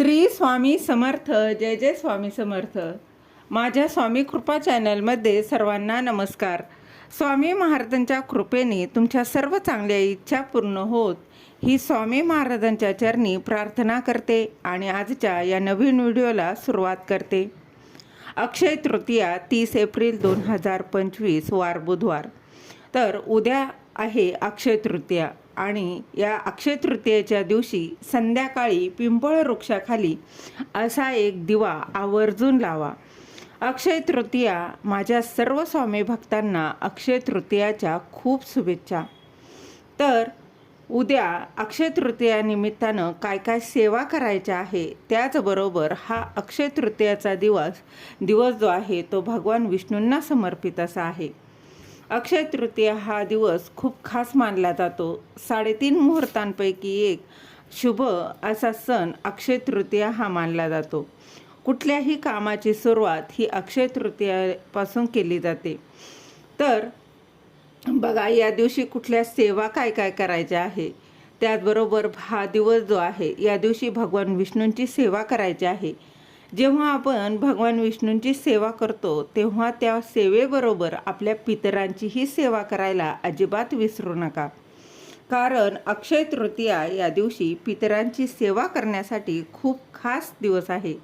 श्री स्वामी समर्थ जय जय स्वामी समर्थ. माझ्या स्वामी कृपा चॅनलमध्ये सर्वांना नमस्कार. स्वामी महाराजांच्या कृपेने तुमच्या सर्व चांगल्या इच्छा पूर्ण होत ही स्वामी महाराजांच्या चरणी प्रार्थना करते आणि आजच्या या नवीन व्हिडिओला सुरुवात करते. अक्षय तृतीया तीस एप्रिल दोन हजार पंचवीस वार बुधवार. तर उद्या आहे अक्षय तृतीया. आणि या अक्षय तृतीयेच्या दिवशी संध्याकाळी पिंपळ वृक्षाखाली असा एक दिवा आवर्जून लावा. अक्षय तृतीया माझ्या सर्व स्वामी भक्तांना अक्षय तृतीयाच्या खूप शुभेच्छा. तर उद्या अक्षय तृतीया निमित्तानं काय काय सेवा करायच्या आहे त्याचबरोबर हा अक्षय तृतीयाचा दिवस दिवस जो आहे तो भगवान विष्णूंना समर्पित असा आहे. अक्षय तृतीया हा दिवस खूप खास मानला जातो. साडेतीन मुहूर्तांपैकी एक शुभ असा सण अक्षय तृतीया हा मानला जातो. कुठल्याही कामाची सुरुवात ही अक्षय तृतीयापासून केली जाते. तर बघा या दिवशी कुठल्या सेवा काय काय करायच्या आहे? त्याचबरोबर हा दिवस जो आहे या दिवशी भगवान विष्णूंची सेवा करायची आहे. जेव्हा आपण भगवान विष्णूंची सेवा करतो तेव्हा त्या सेवेबरोबर आपल्या पितरांचीही सेवा करायला अजिबात विसरू नका. कारण अक्षय तृतीया या दिवशी पितरांची सेवा करण्यासाठी खूप खास दिवस आहे.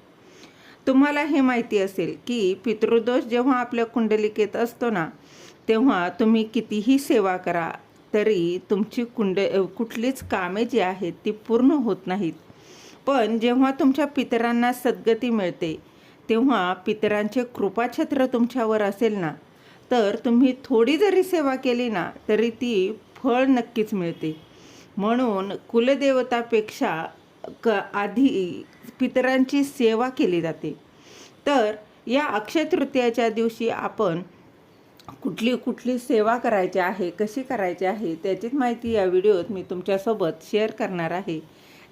तुम्हाला हे माहिती असेल की पितृदोष जेव्हा आपल्या कुंडलिकेत असतो ना तेव्हा तुम्ही कितीही सेवा करा तरी तुमची कुंड कुठलीच कामे जी आहेत ती पूर्ण होत नाहीत. पण जेव्हा तुमच्या पितरांना सद्गती मिळते तेव्हा पितरांचे कृपाछत्र तुमच्यावर असेल ना तर तुम्ही थोडी जरी सेवा केली ना तरी ती फळ नक्कीच मिळते. म्हणून कुलदेवतापेक्षा क आधी पितरांची सेवा केली जाते. तर या अक्षय तृतीयाच्या दिवशी आपण कुठली कुठली सेवा करायची आहे कशी करायची आहे त्याचीच माहिती या व्हिडिओत मी तुमच्यासोबत शेअर करणार आहे.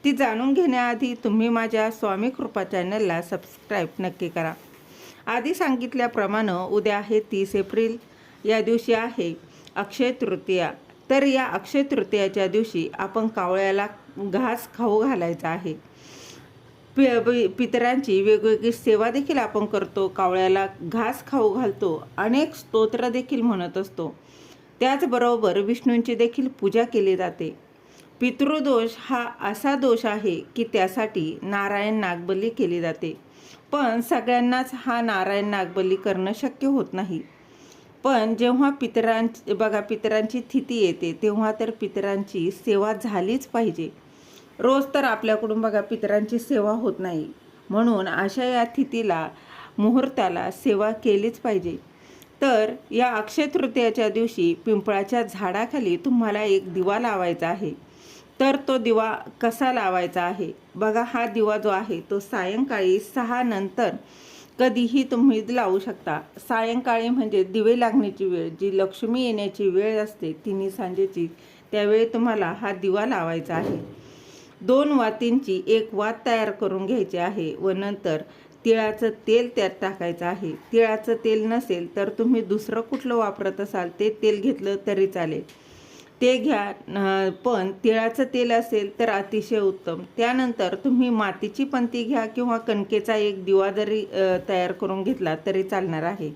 ती जाणून घेण्याआधी तुम्ही माझ्या स्वामी कृपा चॅनलला सबस्क्राईब नक्की करा. आधी सांगितल्याप्रमाणे उद्या आहे तीस एप्रिल. या दिवशी आहे अक्षय तृतीया. तर या अक्षय तृतीयाच्या दिवशी आपण कावळ्याला घास खाऊ घालायचा आहे. पि पितरांची वेगवेगळी सेवा देखील आपण करतो. कावळ्याला घास खाऊ घालतो. अनेक स्तोत्र देखील म्हणत असतो. त्याचबरोबर विष्णूंची देखील पूजा केली जाते. पितृदोष हा असा दोष आहे की त्यासाठी नारायण नागबली केली जाते. पण सगळ्यांनाच हा नारायण नागबली करणं शक्य होत नाही. पण जेव्हा पितरांची बघा पितरांची स्थिती येते तेव्हा तर पितरांची सेवा झालीच पाहिजे. रोज तर आपल्याकडून बघा पितरांची सेवा होत नाही. म्हणून अशा या तिथीला मुहूर्ताला सेवा केलीच पाहिजे. तर या अक्षय तृतीयाच्या दिवशी पिंपळाच्या झाडाखाली तुम्हाला एक दिवा लावायचा आहे. तर तो दिवा कसा लावायचा आहे? बघा हा दिवा जो आहे तो सायंकाळी सहा नंतर कधीही तुम्ही लावू शकता. सायंकाळी म्हणजे दिवे लागण्याची वेळ जी लक्ष्मी येण्याची वेळ असते तिन्ही सांजेची त्यावेळी तुम्हाला हा दिवा लावायचा आहे. दोन वातींची एक वात तयार करून घ्यायची आहे व नंतर तिळाचं तेल त्यात टाकायचं आहे. तिळाचं तेल नसेल तर तुम्ही दुसरं कुठलं वापरत असाल ते तेल घेतलं तरी चालेल. ते घ्या पण तिळाचं तेल असेल तर अतिशय उत्तम. त्यानंतर तुम्ही मातीची पंती घ्या किंवा कणकेचा एक दिवा जरी तयार करून घेतला तरी चालणार आहे.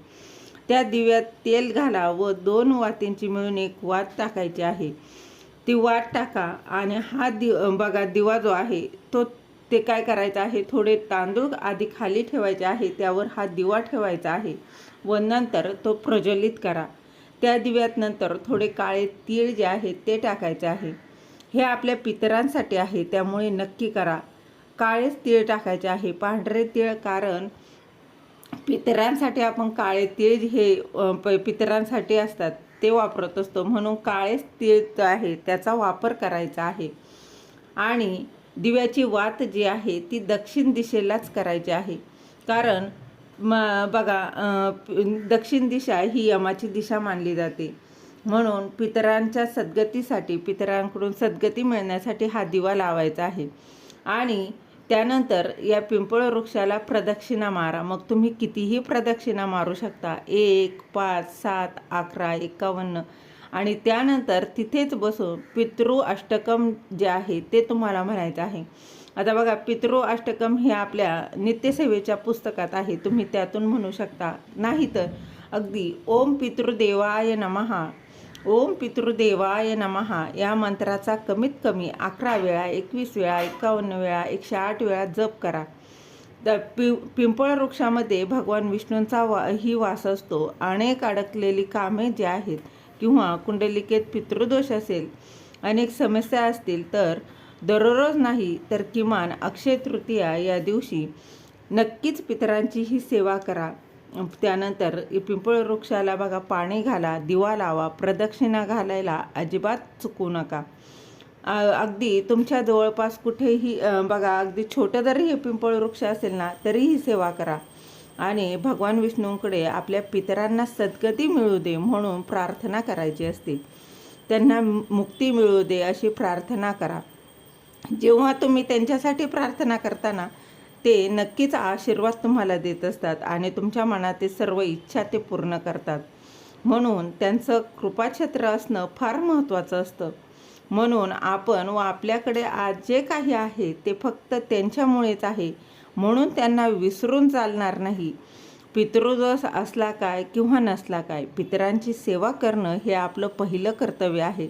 त्या दिव्यात तेल घाला व दोन वातींची मिळून एक वात टाकायची आहे. ती वात टाका आणि हा दि बघा दिवा जो आहे तो ते काय करायचं आहे? थोडे तांदूळ आधी खाली ठेवायचे आहे त्यावर हा दिवा ठेवायचा आहे व नंतर तो प्रज्वलित करा. त्या दिव्यात नंतर थोडे काळे तीळ जे आहेत ते टाकायचे आहे. हे आपल्या पितरांसाठी आहे त्यामुळे नक्की करा. काळेच तीळ टाकायचे आहे पांढरे तीळ कारण पितरांसाठी आपण काळे तीळ हे प- पितरांसाठी असतात ते वापरत असतो. म्हणून काळेच तीळ आहे त्याचा वापर करायचा आहे. आणि दिव्याची वात जी आहे ती दक्षिण दिशेलाच करायची आहे. कारण म बघा दक्षिण दिशा ही यमाची दिशा मानली जाते. म्हणून पितरांच्या सद्गतीसाठी पितरांकडून सद्गती मिळण्यासाठी हा दिवा लावायचा आहे. आणि त्यानंतर या पिंपळ वृक्षाला प्रदक्षिणा मारा. मग तुम्ही कितीही प्रदक्षिणा मारू शकता. एक पाच सात अकरा एकावन्न आणि त्यानंतर तिथेच बसून पितृ अष्टकम जे आहे ते तुम्हाला म्हणायचं आहे. आता बघा पितृ अष्टकम हे आपल्या नित्यसेवेच्या पुस्तकात आहे. तुम्ही त्यातून म्हणू शकता. नाही तर अगदी ओम पितृदेवाय नमहा ओम पितृदेवाय नमहा या मंत्राचा कमीत कमी अकरा वेळा एकवीस वेळा एकावन्न वेळा एकशे आठ वेळा जप करा. द पि पिंपळ वृक्षामध्ये भगवान विष्णूंचा वा ही वास असतो. अनेक अडकलेली कामे जी आहेत किंवा कुंडलिकेत पितृदोष असेल अनेक समस्या असतील तर दररोज नाही तर किमान अक्षय तृतीया या दिवशी नक्कीच पितरांची ही सेवा करा. त्यानंतर पिंपळ वृक्षाला बघा पाणी घाला दिवा लावा प्रदक्षिणा घालायला अजिबात चुकू नका. अगदी तुमच्या जवळपास कुठेही बघा अगदी छोटं जरी हे पिंपळ वृक्ष असेल ना तरीही सेवा करा. आणि भगवान विष्णूंकडे आपल्या पितरांना सद्गती मिळू दे म्हणून प्रार्थना करायची असते. त्यांना मुक्ती मिळू दे अशी प्रार्थना करा. जेव्हा तुम्ही त्यांच्यासाठी प्रार्थना करताना ते नक्कीच आशीर्वाद तुम्हाला देत असतात आणि तुमच्या मनातील सर्व इच्छा ते पूर्ण करतात. म्हणून त्यांचं कृपाक्षेत्र असणं फार महत्त्वाचं असतं. म्हणून आपण व आपल्याकडे आज जे काही आहे ते फक्त त्यांच्यामुळेच आहे. म्हणून त्यांना विसरून चालणार नाही. पितृदोष असला काय किंवा नसला काय पितरांची सेवा करणं हे आपलं पहिलं कर्तव्य आहे.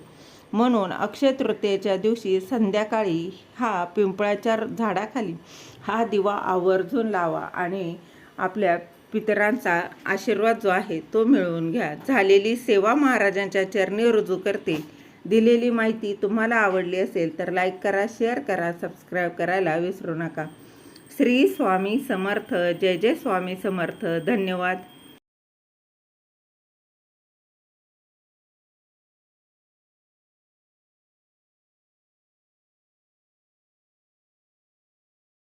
म्हणून अक्षय तृतीयेच्या दिवशी संध्याकाळी हा पिंपळाच्या झाडाखाली हा दिवा आवर्जून लावा आणि आपल्या पितरांचा आशीर्वाद जो आहे तो मिळवून घ्या. झालेली सेवा महाराजांच्या चरणी रुजू करते. दिलेली माहिती तुम्हाला आवडली असेल तर लाईक करा शेअर करा सबस्क्राईब करायला विसरू नका. श्री स्वामी समर्थ जय जय स्वामी समर्थ. धन्यवाद.